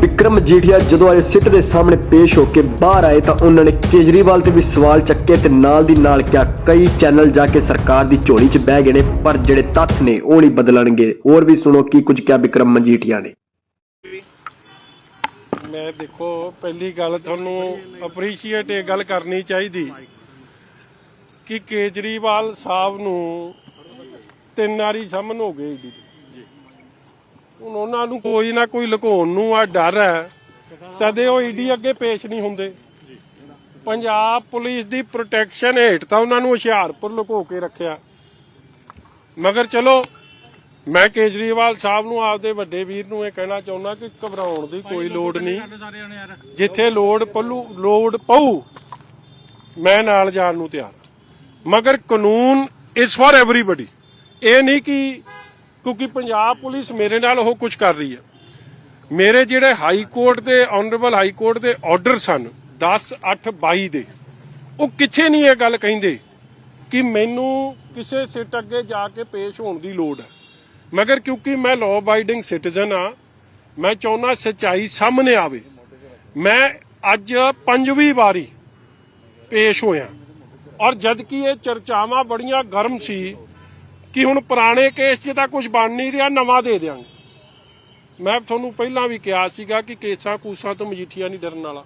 ਵਿਕਰਮ ਮਜੀਠੀਆ ਜਦੋਂ ਅੱਜ ਸਿੱਟ ਦੇ ਸਾਹਮਣੇ ਪੇਸ਼ ਹੋ ਕੇ ਬਾਹਰ ਆਏ ਤਾਂ ਉਹਨਾਂ ਨੇ ਕੇਜਰੀਵਾਲ ਤੇ ਵੀ ਸਵਾਲ ਚੱਕੇ ਤੇ ਨਾਲ ਦੀ ਨਾਲ ਕਿਹਾ, ਕਈ ਚੈਨਲ ਜਾ ਕੇ ਸਰਕਾਰ ਦੀ ਝੋਲੀ 'ਚ ਬਹਿ ਗਏ ਨੇ, ਪਰ ਜਿਹੜੇ ਤੱਥ ਨੇ ਉਹ ਨਹੀਂ ਬਦਲਣਗੇ। ਹੋਰ ਵੀ ਸੁਣੋ ਕੀ ਕੁਝ ਕਿਹਾ ਵਿਕਰਮ ਮਜੀਠੀਆ ਨੇ। ਮੈਂ ਦੇਖੋ, ਪਹਿਲੀ ਗੱਲ ਤੁਹਾਨੂੰ ਅਪਰੀਸ਼ੀਏਟ ਇਹ ਗੱਲ ਕਰਨੀ ਚਾਹੀਦੀ ਕਿ ਕੇਜਰੀਵਾਲ ਸਾਹਿਬ ਨੂੰ ਤਿੰਨ ਵਾਰੀ ਸਮਨ ਹੋ ਗਏ ਜੀ ਹੁਣ ਉਹਨਾਂ ਨੂੰ ਕੋਈ ਨਾ ਕੋਈ ਲੁਕਾਉਣ ਨੂੰ ਆ ਡਰ ਹੈ। ਤਦੇ ਉਹ ਈਡੀ ਅੱਗੇ ਪੇਸ਼ ਨਹੀਂ ਹੁੰਦੇ। ਪੰਜਾਬ ਪੁਲਿਸ ਦੀ ਪ੍ਰੋਟੈਕਸ਼ਨ ਹੇਠ ਤਾਂ ਉਹਨਾਂ ਨੂੰ ਹੁਸ਼ਿਆਰਪੁਰ ਲੁਕੋ ਕੇ ਰੱਖਿਆ। ਮਗਰ ਚਲੋ ਮੈਂ ਕੇਜਰੀਵਾਲ ਸਾਹਿਬ ਨੂੰ ਆਪਦੇ ਵੱਡੇ ਵੀਰ ਨੂੰ ਇਹ ਕਹਿਣਾ ਚਾਹੁੰਦਾ ਕਿ ਘਬਰਾਉਣ ਦੀ ਕੋਈ ਲੋੜ ਨਹੀਂ। ਜਿੱਥੇ ਲੋੜ ਪੱਲੂ ਲੋੜ ਪਊ ਮੈਂ ਨਾਲ ਜਾਣ ਨੂੰ ਤਿਆਰ। ਮਗਰ ਕਾਨੂੰਨ ਇਸ ਫॉर ਐਵਰੀਬਾਡੀ ਇਹ ਨਹੀਂ ਕਿ ਕਿਉਂਕਿ ਪੰਜਾਬ ਪੁਲਿਸ ਮੇਰੇ ਨਾਲ ਉਹ ਕੁਝ ਕਰ ਰਹੀ ਹੈ। ਮੇਰੇ ਜਿਹੜੇ ਹਾਈ ਕੋਰਟ ਦੇ ਆਨਰੇਬਲ ਹਾਈ ਕੋਰਟ ਦੇ ਆਰਡਰ ਸਨ 10 8 22 ਦੇ, ਉਹ ਕਿੱਥੇ ਨਹੀਂ ਇਹ ਗੱਲ ਕਹਿੰਦੇ ਕਿ ਮੈਨੂੰ ਕਿਸੇ ਸਿੱਟ ਅੱਗੇ ਜਾ ਕੇ ਪੇਸ਼ ਹੋਣ ਦੀ ਲੋੜ ਹੈ। ਮਗਰ ਕਿਉਂਕਿ ਮੈਂ ਲਾਅ ਅਬਾਈਡਿੰਗ ਸਿਟੀਜ਼ਨ ਆ ਮੈਂ ਚਾਹੁੰਦਾ ਸੱਚਾਈ ਸਾਹਮਣੇ ਆਵੇ। ਮੈਂ ਅੱਜ ਪੰਜਵੀਂ ਵਾਰੀ ਪੇਸ਼ ਹੋਇਆ। ਔਰ ਜਦ ਕਿ ਇਹ ਚਰਚਾਵਾਂ ਬੜੀਆਂ ਗਰਮ ਸੀ ਕਿ ਹੁਣ ਪੁਰਾਣੇ ਕੇਸ 'ਚ ਤਾਂ ਕੁਝ ਬਣ ਨਹੀਂ ਰਿਹਾ, ਨਵਾਂ ਦੇ ਦਿਆਂਗੇ। ਮੈਂ ਤੁਹਾਨੂੰ ਪਹਿਲਾਂ ਵੀ ਕਿਹਾ ਸੀਗਾ ਕਿ ਕੇਸਾਂ ਕੂਸਾਂ ਤੋਂ ਮਜੀਠੀਆ ਨਹੀਂ ਡਰਨ ਵਾਲਾ।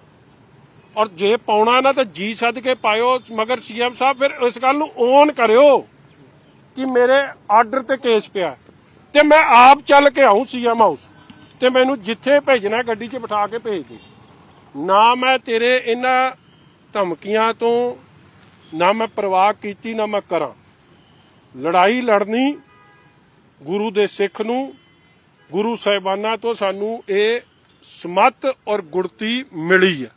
ਔਰ ਜੇ ਪਾਉਣਾ ਨਾ ਤਾਂ ਜੀ ਸੱਦ ਕੇ ਪਾਇਓ, ਮਗਰ ਸੀਐਮ ਸਾਹਿਬ ਫਿਰ ਇਸ ਗੱਲ ਨੂੰ ਓਨ ਕਰਿਓ ਕਿ ਮੇਰੇ ਆਰਡਰ ਤੇ ਕੇਸ ਪਿਆ ਤੇ ਮੈਂ ਆਪ ਚੱਲ ਕੇ ਆਉਂ ਸੀਐਮ ਹਾਊਸ ਤੇ ਮੈਨੂੰ ਜਿੱਥੇ ਭੇਜਣਾ ਗੱਡੀ 'ਚ ਬਿਠਾ ਕੇ ਭੇਜ ਦੇ। ਨਾ ਮੈਂ ਤੇਰੇ ਇਹਨਾਂ ਧਮਕੀਆਂ ਤੋਂ ਨਾ ਮੈਂ ਪਰਵਾਹ ਕੀਤੀ, ਨਾ ਮੈਂ ਕਰਾਂ। ਲੜਾਈ ਲੜਨੀ ਗੁਰੂ ਦੇ ਸਿੱਖ ਨੂੰ, ਗੁਰੂ ਸਾਹਿਬਾਨਾਂ ਤੋਂ ਸਾਨੂੰ ਇਹ ਸਮਤ ਔਰ ਗੁਰਤੀ ਮਿਲੀ ਹੈ।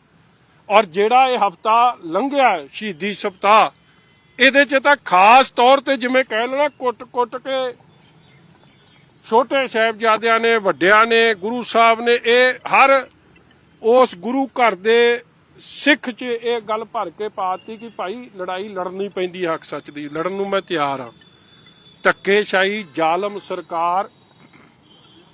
ਔਰ ਜਿਹੜਾ ਇਹ ਹਫਤਾ ਲੰਘਿਆ ਸ਼ਹੀਦੀ ਸਪਤਾਹ ਇਹਦੇ 'ਚ ਤਾਂ ਖਾਸ ਤੌਰ ਤੇ ਜਿਵੇਂ ਕਹਿ ਲੈਣਾ ਕੁੱਟ-ਕੁੱਟ ਕੇ ਛੋਟੇ ਸਾਹਿਬਜ਼ਾਦਿਆਂ ਨੇ, ਵੱਡਿਆਂ ਨੇ, ਗੁਰੂ ਸਾਹਿਬ ਨੇ, ਇਹ ਹਰ ਉਸ ਗੁਰੂ ਘਰ ਦੇ ਸਿੱਖ 'ਚ ਇਹ ਗੱਲ ਭਰ ਕੇ ਪਾਤੀ ਕਿ ਭਾਈ ਲੜਾਈ ਲੜਨੀ ਪੈਂਦੀ ਹੈ ਹੱਕ ਸੱਚ ਦੀ, ਲੜਨ ਨੂੰ ਮੈਂ ਤਿਆਰ ਹਾਂ। ਧੱਕੇਸ਼ਾਹੀ ਜ਼ਾਲਮ ਸਰਕਾਰ,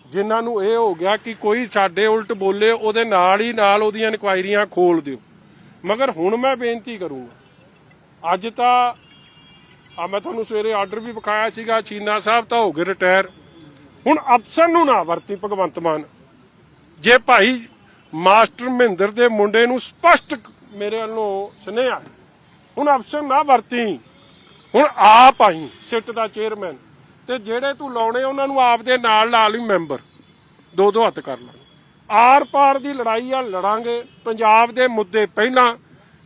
ਜਿਨ੍ਹਾਂ ਨੂੰ ਇਹ ਹੋ ਗਿਆ ਕਿ ਕੋਈ ਸਾਡੇ ਉਲਟ ਬੋਲੇ, ਉਹਦੇ ਨਾਲ ਹੀ ਨਾਲ ਉਹਦੀਆਂ ਇਨਕੁਆਇਰੀਆਂ ਖੋਲ ਦਿਓ। ਮਗਰ ਹੁਣ ਮੈਂ ਬੇਨਤੀ ਕਰੂੰਗਾ, ਅੱਜ ਤਾਂ ਆ ਮੈਂ ਤੁਹਾਨੂੰ ਸਵੇਰੇ ਆਰਡਰ ਵੀ ਵਿਖਾਇਆ ਸੀਗਾ, ਚੀਨਾ ਸਾਹਿਬ ਤਾਂ ਹੋ ਗਏ ਰਿਟਾਇਰ ਹੁਣ ਅਫਸਰ ਨੂੰ ਨਾ ਵਰਤੀ ਭਗਵੰਤ ਮਾਨ। ਜੇ ਭਾਈ ਮਾਸਟਰ ਮਹਿੰਦਰ ਦੇ ਮੁੰਡੇ ਨੂੰ ਸਪਸ਼ਟ ਮੇਰੇ ਵੱਲੋਂ ਸੁਨੇਹਾ ਹੁਣ ਅਫਸਰ ਨਾ ਵਰਤੀ। ਹੁਣ ਆਪ ਆਈ, ਸਿੱਟ ਦਾ ਚੇਅਰਮੈਨ। ਤੇ ਜਿਹੜੇ ਤੂੰ ਲਾਉਣੇ, ਉਹਨਾਂ ਨੂੰ ਆਪ ਦੇ ਨਾਲ ਲਾ ਲਈ ਮੈਂਬਰ। ਦੋ ਦੋ ਹੱਥ ਕਰ ਲਾਂਗੇ ਆਰ ਪਾਰ ਦੀ ਲੜਾਈ ਆ, ਲੜਾਂਗੇ। ਪੰਜਾਬ ਦੇ ਮੁੱਦੇ ਪਹਿਲਾਂ।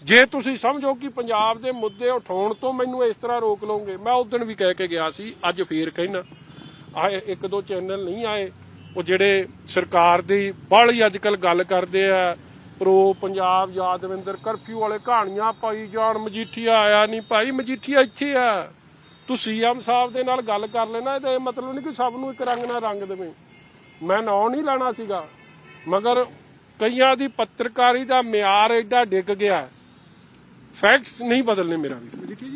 ਜੇ ਤੁਸੀਂ ਸਮਝੋ ਕਿ ਪੰਜਾਬ ਦੇ ਮੁੱਦੇ ਉਠਾਉਣ ਤੋਂ ਮੈਨੂੰ ਇਸ ਤਰ੍ਹਾਂ ਰੋਕ ਲਓਗੇ, ਮੈਂ ਉਸ ਦਿਨ ਵੀ ਕਹਿ ਕੇ ਗਿਆ ਸੀ, ਅੱਜ ਫੇਰ ਕਹਿਣਾ। ਆਏ, ਇੱਕ ਦੋ ਚੈਨਲ ਨਹੀਂ ਆਏ। ਉਹ ਜਿਹੜੇ ਸਰਕਾਰ ਦੀ, ਬਾਹਲੀ ਅੱਜ ਕੱਲ ਗੱਲ ਕਰਦੇ ਆ ਪ੍ਰੋ ਪੰਜਾਬ ਯਾਦਵਿੰਦਰ ਕਰਫਿਊ ਵਾਲੇ ਕਹਾਣੀਆਂ ਪਾਈ ਜਾਣ ਮਜੀਠੀਆ ਆਇਆ ਨਹੀਂ ਭਾਈ ਮਜੀਠੀਆ ਇੱਥੇ ਆ। ਤੂੰ ਸੀਐਮ ਸਾਹਿਬ ਦੇ ਨਾਲ ਗੱਲ ਕਰ ਲੈਣਾ, ਇਹਦਾ ਇਹ ਮਤਲਬ ਨਹੀਂ ਕਿ ਸਭ ਨੂੰ ਇੱਕ ਰੰਗ ਨਾਲ ਰੰਗ ਦੇਵੇਂ। ਮੈਂ ਨਾਂ ਨਹੀਂ ਲੈਣਾ ਸੀਗਾ, ਮਗਰ ਕਈਆਂ ਦੀ ਪੱਤਰਕਾਰੀ ਦਾ ਮਿਆਰ ਐਡਾ ਡਿੱਗ ਗਿਆ। ਫੈਕਟਸ ਨਹੀਂ ਬਦਲਨੇ ਮੇਰਾ ਵੀ